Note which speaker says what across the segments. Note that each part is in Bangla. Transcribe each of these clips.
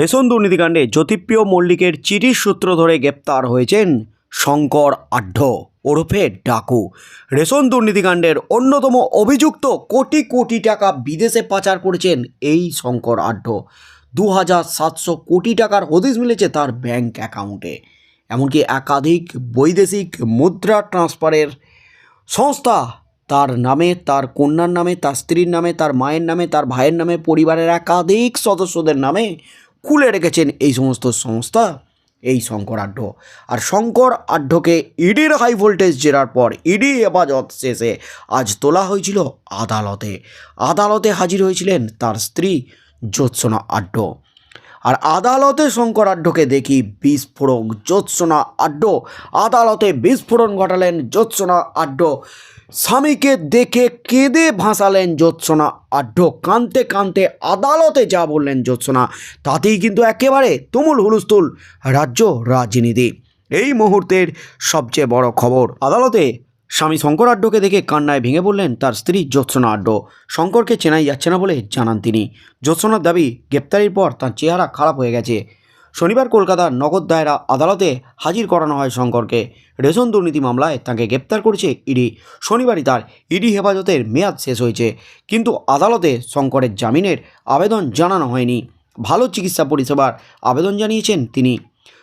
Speaker 1: রেশন দুর্নীতিকাণ্ডে জ্যোতিপ্রিয় মল্লিকের চিঠির সূত্র ধরে গ্রেপ্তার হয়েছেন শঙ্কর আঢ্য ওরফে ডাকু। রেশন দুর্নীতিকাণ্ডের অন্যতম অভিযুক্ত কোটি কোটি টাকা বিদেশে পাচার করেছেন এই শঙ্কর আঢ্য। দু হাজার সাতশো কোটি টাকার হদিস মিলেছে তার ব্যাংক অ্যাকাউন্টে। এমনকি একাধিক বৈদেশিক মুদ্রা ট্রান্সফারের সংস্থা তার নামে, তার কন্যার নামে, তার স্ত্রীর নামে, তার মায়ের নামে, তার ভাইয়ের নামে, পরিবারের একাধিক সদস্যদের নামে খুলে রেখেছেন এই সমস্ত সংস্থা, এই শঙ্কর আড্ড। আর শঙ্কর আড্ডকে ইডির হাই ভোল্টেজ জেরার পর ইডি হেফাজত শেষে আজ তোলা হয়েছিল আদালতে। আদালতে হাজির হয়েছিলেন তার স্ত্রী জ্যোৎসনা আড্ড। আর আদালতে শঙ্কর আড্ডকে দেখি বিস্ফোরক জ্যোৎসনা আড্ড। আদালতে বিস্ফোরণ ঘটালেন জ্যোৎসনা আড্ড। স্বামীকে দেখে কেঁদে ভাসালেন জ্যোৎসনা আড্ড। কানতে কানতে আদালতে যা বললেন জ্যোৎসনা, তাতেই কিন্তু একেবারে তুমুল হুলুস্থুল রাজ্য রাজনীতি। এই মুহূর্তের সবচেয়ে বড় খবর, আদালতে স্বামী শঙ্কর আড্ডকে দেখে কান্নায় ভেঙে পড়লেন তার স্ত্রী জ্যোৎসনা আড্ড। শঙ্করকে চেনাই যাচ্ছে না বলে জানান তিনি। জ্যোৎসনার দাবি, গ্রেপ্তারির পর তার চেহারা খারাপ হয়ে গেছে। শনিবার কলকাতার নগদ দায়রা আদালতে হাজির করানো হয় শঙ্করকে। রেশন দুর্নীতি মামলায় তাকে গ্রেপ্তার করেছে ইডি। শনিবারই তার ইডি হেফাজতের মেয়াদ শেষ হয়েছে। কিন্তু আদালতে শঙ্করের জামিনের আবেদন জানানো হয়নি। ভালো চিকিৎসা পরিষেবার আবেদন জানিয়েছেন তিনি।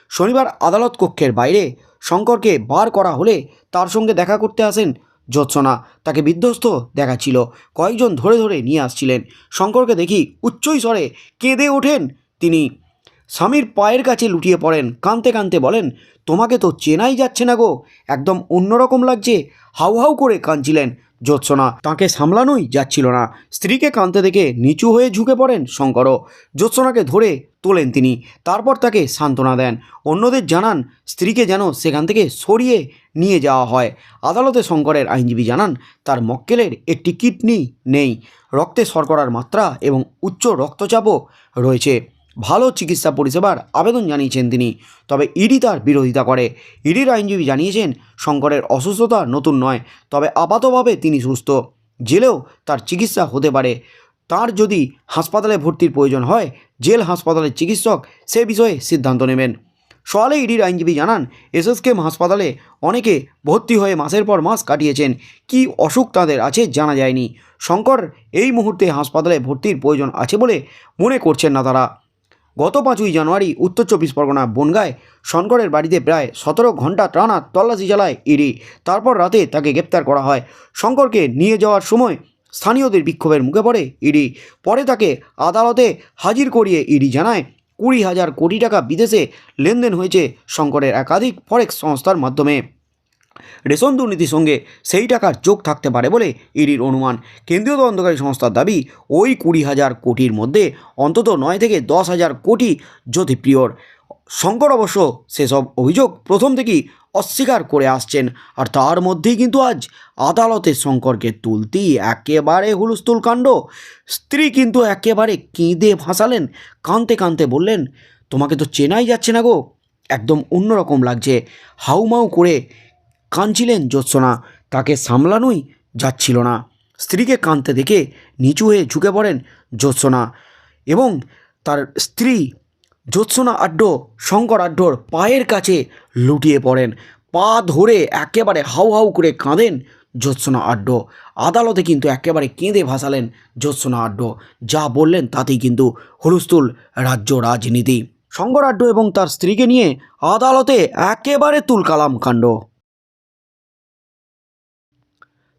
Speaker 1: শনিবার আদালত কক্ষের বাইরে শঙ্করকে বার করা হলে তার সঙ্গে দেখা করতে আসেন জ্যোৎসনা। তাকে বিধ্বস্ত দেখাচ্ছিল। কয়েকজন ধরে ধরে নিয়ে আসছিলেন। শঙ্করকে দেখি উচ্চই স্বরে কেঁদে ওঠেন তিনি। স্বামীর পায়ের কাছে লুটিয়ে পড়েন। কানতে কানতে বলেন, তোমাকে তো চেনাই যাচ্ছে না গো। একদম অন্যরকম লাগছে। হাউ হাউ করে কাঁদছিলেন জ্যোৎসনা। তাকে সামলানোই যাচ্ছিল না। স্ত্রীকে কাঁদতে দেখে নিচু হয়ে ঝুঁকে পড়েন শঙ্করও। জ্যোৎসনাকে ধরে তোলেন তিনি। তারপর তাকে সান্ত্বনা দেন। অন্যদের জানান, স্ত্রীকে যেন সেখান থেকে সরিয়ে নিয়ে যাওয়া হয়। আদালতে শঙ্করের আইনজীবী জানান, তার মক্কেলের একটি কিডনি নেই। রক্তে শর্করার মাত্রা এবং উচ্চ রক্তচাপও রয়েছে। ভালো চিকিৎসা পরিষেবার আবেদন জানিয়েছেন তিনি। তবে ইডি তার বিরোধিতা করে। ইডির আইনজীবী জানিয়েছেন, শঙ্করের অসুস্থতা নতুন নয়, তবে আপাতভাবে তিনি সুস্থ। জেলেও তার চিকিৎসা হতে পারে। তার যদি হাসপাতালে ভর্তির প্রয়োজন হয়, জেল হাসপাতালের চিকিৎসক সে বিষয়ে সিদ্ধান্ত নেবেন। সকালে ইডির আইনজীবী জানান এসএসকেএম হাসপাতালে অনেকে ভর্তি হয়ে মাসের পর মাস কাটিয়েছেন। কি অসুখ তাদের আছে জানা যায়নি। শঙ্কর, এই মুহূর্তে হাসপাতালে ভর্তির প্রয়োজন আছে বলে মনে করছেন না তারা। গত পাঁচই জানুয়ারি উত্তর চব্বিশ পরগনা বনগায় শঙ্করের বাড়িতে প্রায় সতেরো ঘণ্টা টানা তল্লাশি চালায় ইডি। তারপর রাতে তাকে গ্রেপ্তার করা হয়। শঙ্করকে নিয়ে যাওয়ার সময় স্থানীয়দের বিক্ষোভের মুখে পড়ে ইডি। পরে তাকে আদালতে হাজির করিয়ে ইডি জানায়, কুড়ি হাজার কোটি টাকা বিদেশে লেনদেন হয়েছে শঙ্করের একাধিক ফরেক্স সংস্থার মাধ্যমে। রেশন দুর্নীতির সঙ্গে সেই টাকার যোগ থাকতে পারে বলে ইডির অনুমান। কেন্দ্রীয় তদন্তকারী সংস্থার দাবি, ওই কুড়ি হাজার কোটির মধ্যে অন্তত নয় থেকে দশ হাজার কোটি জ্যোতিপ্রিয়র। শঙ্কর অবশ্য সেসব অভিযোগ প্রথম থেকেই অস্বীকার করে আসছেন। আর তার মধ্যেই কিন্তু আজ আদালতে শঙ্করকে তুলতেই একেবারে হুলস্থুল কাণ্ড। স্ত্রী কিন্তু একেবারে কেঁদে ভাসালেন, কাঁদতে কাঁদতে বললেন, তোমাকে তো চেনাই যাচ্ছে না গো। একদম অন্যরকম লাগছে। হাউমাউ করে কাঁদছিলেন জ্যোৎসনা। তাকে সামলানোই যাচ্ছিল না। স্ত্রীকে কাঁদতে দেখে নিচু হয়ে ঝুঁকে পড়েন জ্যোৎসনা এবং তার স্ত্রী জ্যোৎসনা আড্ড, শঙ্কর আড্ডর পায়ের কাছে লুটিয়ে পড়েন। পা ধরে একেবারে হাউ হাউ করে কাঁদেন জ্যোৎসনা আড্ড। আদালতে কিন্তু একেবারে কেঁদে ভাসালেন জ্যোৎসনা আড্ড। যা বললেন তাতেই কিন্তু হুলস্থুল রাজ্য রাজনীতি। শঙ্কর আড্ড এবং তার স্ত্রীকে নিয়ে আদালতে একেবারে তুলকালাম কাণ্ড।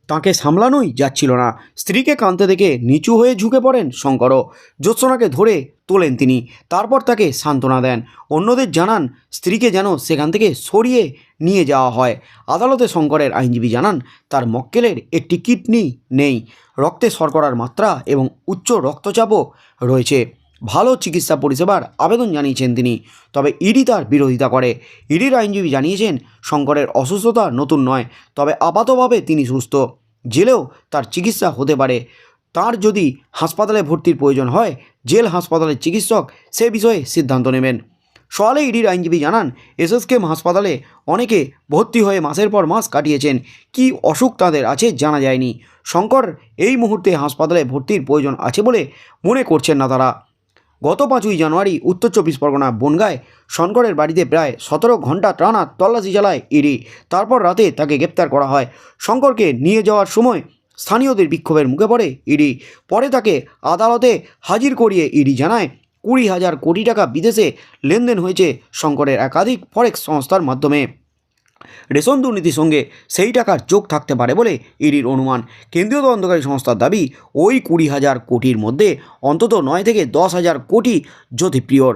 Speaker 1: তাকে সামলানোই যাচ্ছিল না। স্ত্রীকে কাঁদতে দেখে নিচু হয়ে ঝুঁকে পড়েন শঙ্করও। জ্যোৎসনাকে ধরে তোলেন তিনি, তারপর তাকে সান্ত্বনা দেন। অন্যদের জানান, স্ত্রীকে যেন সেখান থেকে সরিয়ে নিয়ে যাওয়া হয়। আদালতে শঙ্করের আইনজীবী জানান, তার মক্কেলের একটি কিডনি নেই। রক্তে শর্করার মাত্রা এবং উচ্চ রক্তচাপও রয়েছে। ভালো চিকিৎসা পরিষেবার আবেদন জানিয়েছেন তিনি। তবে ইডি তার বিরোধিতা করে। ইডির আইনজীবী জানিয়েছেন, শঙ্করের অসুস্থতা নতুন নয়, তবে আপাতভাবে তিনি সুস্থ। জেলেও তার চিকিৎসা হতে পারে। তার যদি হাসপাতালে ভর্তির প্রয়োজন হয়, জেল হাসপাতালের চিকিৎসক সে বিষয়ে সিদ্ধান্ত নেবেন। সকালে ইডির আইনজীবী জানান, এসএসকেএম হাসপাতালে অনেকে ভর্তি হয়ে মাসের পর মাস কাটিয়েছেন। কি অসুখ তাদের আছে জানা যায়নি। শঙ্কর এই মুহূর্তে হাসপাতালে ভর্তির প্রয়োজন আছে বলে মনে করছেন না তারা। গত পাঁচই জানুয়ারি উত্তর চব্বিশ পরগনা বনগায় শঙ্করের বাড়িতে প্রায় সতেরো ঘণ্টা টানা তল্লাশি চালায় ইডি। তারপর রাতে তাকে গ্রেপ্তার করা হয়। শঙ্করকে নিয়ে যাওয়ার সময় স্থানীয়দের বিক্ষোভের মুখে পড়ে ইডি। পরে তাকে আদালতে হাজির করিয়ে ইডি জানায়, কুড়ি হাজার কোটি টাকা বিদেশে লেনদেন হয়েছে শঙ্করের একাধিক ফরেক্স সংস্থার মাধ্যমে। রেশন দুর্নীতির সঙ্গে সেই টাকার যোগ থাকতে পারে বলে ইডির অনুমান। কেন্দ্রীয় তদন্তকারী সংস্থার দাবি, ওই কুড়ি হাজার কোটির মধ্যে অন্তত নয় থেকে দশ হাজার কোটি জ্যোতিপ্রিয়র।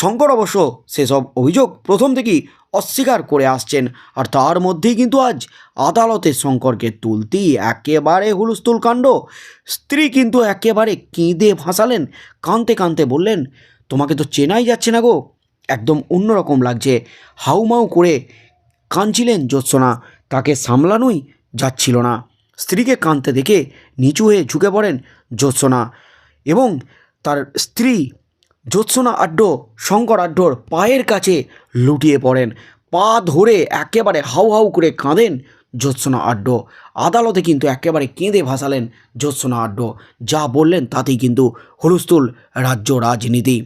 Speaker 1: শঙ্কর অবশ্য সেসব অভিযোগ প্রথম থেকেই অস্বীকার করে আসছেন, আর তার মধ্যেই কিন্তু আজ আদালতে শঙ্করকে তুলতেই একেবারে হুলস্থুল কাণ্ড। স্ত্রী কিন্তু একেবারে কেঁদে ভাসালেন কাঁদতে কাঁদতে বললেন, তোমাকে তো চেনাই যাচ্ছে না গো। একদম অন্যরকম লাগছে। হাউমাউ করে কাঁদছিলেন জ্যোৎসনা। তাকে সামলানোই যাচ্ছিল না। স্ত্রীকে কাঁদতে দেখে নিচু হয়ে ঝুঁকে পড়েন জ্যোৎসনা এবং তার স্ত্রী জ্যোৎসনা আড্ড, শঙ্কর আড্ডর পায়ের কাছে লুটিয়ে পড়েন। পা ধরে একেবারে হাউ হাউ করে কাঁদেন জ্যোৎসনা আড্ড। আদালতে কিন্তু একেবারে কেঁদে ভাসালেন জ্যোৎসনা আড্ড। যা বললেন তাতেই কিন্তু হুলস্থুল রাজ্য রাজনীতি।